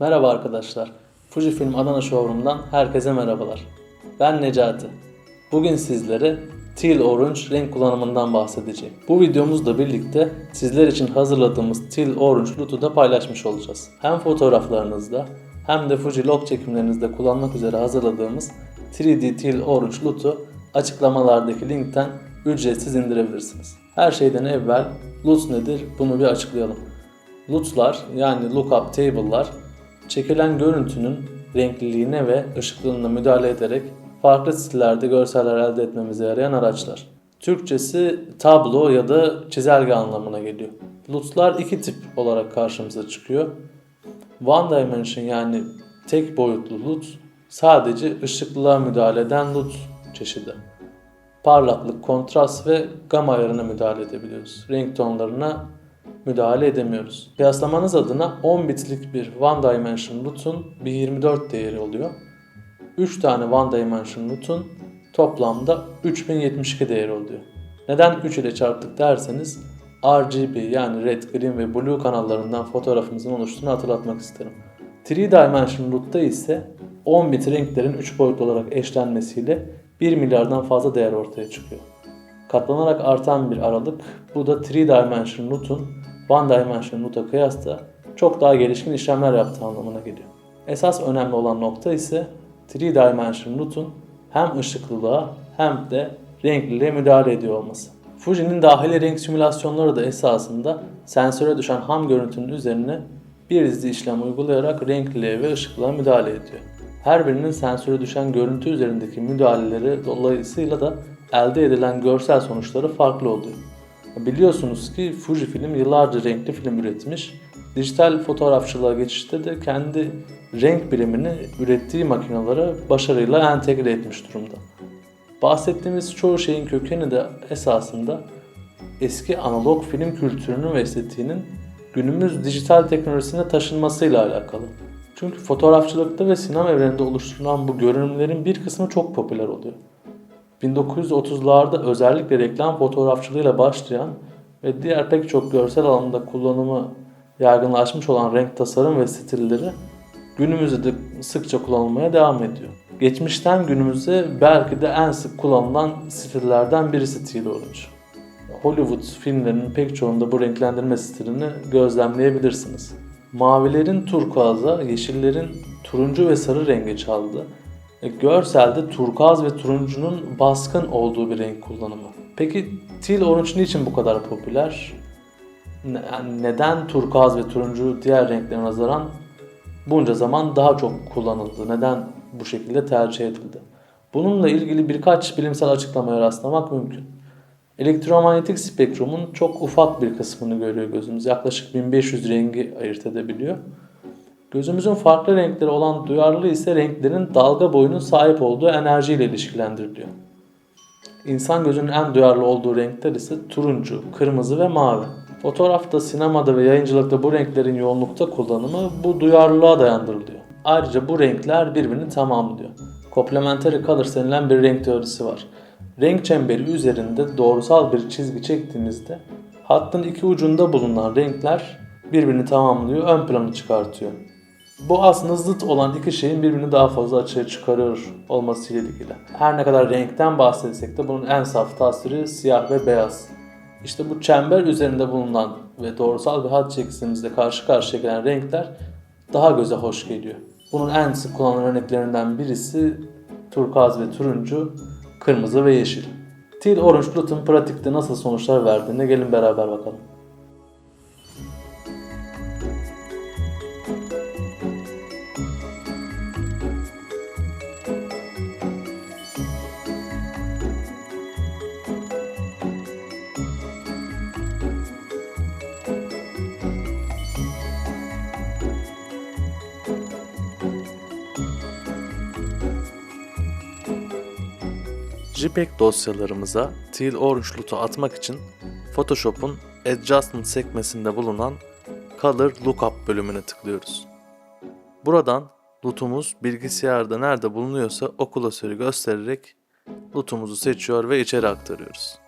Merhaba arkadaşlar. Fujifilm Adana Showroom'dan herkese merhabalar. Ben Necati. Bugün sizlere Teal Orange renk kullanımından bahsedeceğim. Bu videomuzla birlikte sizler için hazırladığımız Teal Orange Loot'u da paylaşmış olacağız. Hem fotoğraflarınızda hem de Fuji log çekimlerinizde kullanmak üzere hazırladığımız 3D Teal Orange Loot'u açıklamalardaki linkten ücretsiz indirebilirsiniz. Her şeyden evvel Loot nedir bunu bir açıklayalım. LUT'lar yani lookup table'lar çekilen görüntünün renkliliğine ve ışıklığına müdahale ederek farklı stillerde görseller elde etmemize yarayan araçlar. Türkçesi tablo ya da çizelge anlamına geliyor. LUT'lar iki tip olarak karşımıza çıkıyor. One dimension yani tek boyutlu LUT sadece ışıklılığa müdahale eden LUT çeşidi. Parlaklık, kontrast ve gama ayarına müdahale edebiliyoruz. Renk tonlarına müdahale edemiyoruz. Kıyaslamanız adına 10 bitlik bir One Dimension LUT'un bir 24 değeri oluyor. 3 tane One Dimension LUT'un toplamda 3072 değeri oluyor. Neden 3 ile çarptık derseniz RGB yani Red, Green ve Blue kanallarından fotoğrafımızın oluştuğunu hatırlatmak isterim. 3 Dimension LUT'ta ise 10 bit renklerin 3 boyutlu olarak eşlenmesiyle 1 milyardan fazla değer ortaya çıkıyor. Katlanarak artan bir aralık bu da 3 Dimension LUT'un Dimension LUT'a kıyasla çok daha gelişkin işlemler yaptığı anlamına geliyor. Esas önemli olan nokta ise 3 Dimension LUT'un hem ışıklılığa hem de renkliliğe müdahale ediyor olması. Fuji'nin dahili renk simülasyonları da esasında sensöre düşen ham görüntünün üzerine bir dizi işlem uygulayarak renkliliğe ve ışıklığa müdahale ediyor. Her birinin sensöre düşen görüntü üzerindeki müdahaleleri dolayısıyla da elde edilen görsel sonuçları farklı oluyor. Biliyorsunuz ki Fujifilm yıllarca renkli film üretmiş. Dijital fotoğrafçılığa geçişte de kendi renk birimini ürettiği makinelere başarıyla entegre etmiş durumda. Bahsettiğimiz çoğu şeyin kökeni de esasında eski analog film kültürünün ve estetiğinin günümüz dijital teknolojisine taşınmasıyla alakalı. Çünkü fotoğrafçılıkta ve sinema evreninde oluşturulan bu görünümlerin bir kısmı çok popüler oluyor. 1930'larda özellikle reklam fotoğrafçılığıyla başlayan ve diğer pek çok görsel alanda kullanımı yaygınlaşmış olan renk tasarım ve stilleri günümüzde de sıkça kullanılmaya devam ediyor. Geçmişten günümüze belki de en sık kullanılan stillerden birisi Teal Orange. Hollywood filmlerinin pek çoğunda bu renklendirme stilini gözlemleyebilirsiniz. Mavilerin turkuaza, yeşillerin turuncu ve sarı renge çaldı. E, Görselde turkuaz ve turuncunun baskın olduğu bir renk kullanımı. Peki Teal Orange niçin bu kadar popüler? Neden turkuaz ve turuncu diğer renklere nazaran bunca zaman daha çok kullanıldı? Neden bu şekilde tercih edildi? Bununla ilgili birkaç bilimsel açıklamaya rastlamak mümkün. Elektromanyetik spektrumun çok ufak bir kısmını görüyor gözümüz. Yaklaşık 1500 rengi ayırt edebiliyor. Gözümüzün farklı renkleri olan duyarlılığı ise renklerin dalga boyunun sahip olduğu enerjiyle ilişkilendiriliyor. İnsan gözünün en duyarlı olduğu renkler ise turuncu, kırmızı ve mavi. Fotoğrafta, sinemada ve yayıncılıkta bu renklerin yoğunlukta kullanımı bu duyarlılığa dayandırılıyor. Ayrıca bu renkler birbirini tamamlıyor. Complementary color denilen bir renk teorisi var. Renk çemberi üzerinde doğrusal bir çizgi çektiğimizde hattın iki ucunda bulunan renkler birbirini tamamlıyor, ön planı çıkartıyor. Bu aslında zıt olan iki şeyin birbirini daha fazla açığa çıkarıyor olmasıyla ilgili. Her ne kadar renkten bahsetsek de bunun en saf tasviri siyah ve beyaz. İşte bu çember üzerinde bulunan ve doğrusal bir hat çekişimizde karşı karşıya gelen renkler daha göze hoş geliyor. Bunun en sık kullanılan örneklerinden birisi turkuaz ve turuncu, kırmızı ve yeşil. Teal Orange Loot'un pratikte nasıl sonuçlar verdiğine gelin beraber bakalım. JPEG dosyalarımıza Teal Orange Loot'u atmak için Photoshop'un Adjustment sekmesinde bulunan Color Lookup bölümüne tıklıyoruz. Buradan loot'umuz bilgisayarda nerede bulunuyorsa o klasörü göstererek loot'umuzu seçiyor ve içeri aktarıyoruz.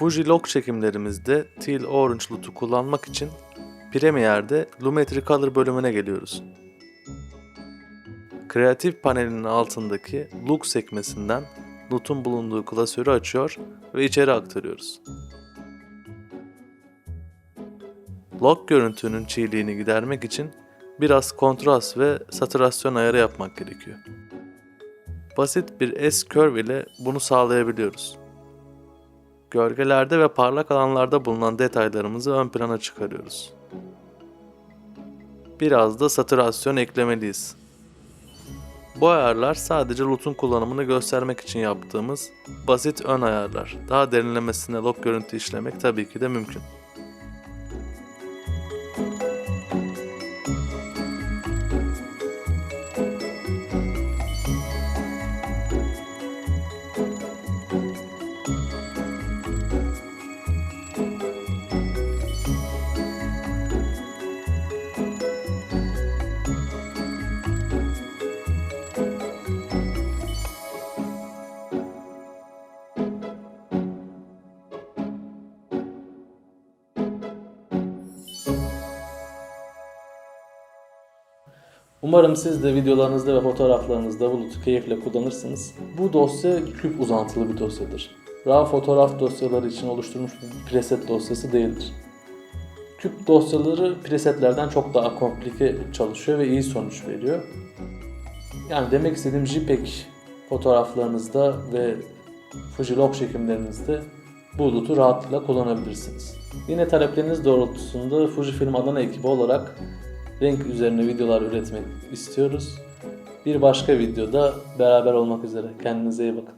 Fuji log çekimlerimizde Teal Orange LUT'u kullanmak için Premiere'de Lumetri Color bölümüne geliyoruz. Kreatif panelinin altındaki Look sekmesinden LUT'un bulunduğu klasörü açıyor ve içeri aktarıyoruz. Log görüntünün çiğliğini gidermek için biraz kontrast ve saturasyon ayarı yapmak gerekiyor. Basit bir S-Curve ile bunu sağlayabiliyoruz. Gölgelerde ve parlak alanlarda bulunan detaylarımızı ön plana çıkarıyoruz. Biraz da satürasyon eklemeliyiz. Bu ayarlar sadece LUT'un kullanımını göstermek için yaptığımız basit ön ayarlar. Daha derinlemesine log görüntü işlemek tabii ki de mümkün. Umarım siz de videolarınızda ve fotoğraflarınızda Bulut'u keyifle kullanırsınız. Bu dosya küp uzantılı bir dosyadır. RAW fotoğraf dosyaları için oluşturmuş bir preset dosyası değildir. Küp dosyaları presetlerden çok daha komplike çalışıyor ve iyi sonuç veriyor. Yani demek istediğim JPEG fotoğraflarınızda ve Fujilog çekimlerinizde Bulut'u rahatlıkla kullanabilirsiniz. Yine talepleriniz doğrultusunda Fujifilm Adana ekibi olarak renk üzerine videolar üretmek istiyoruz. Bir başka videoda beraber olmak üzere. Kendinize iyi bakın.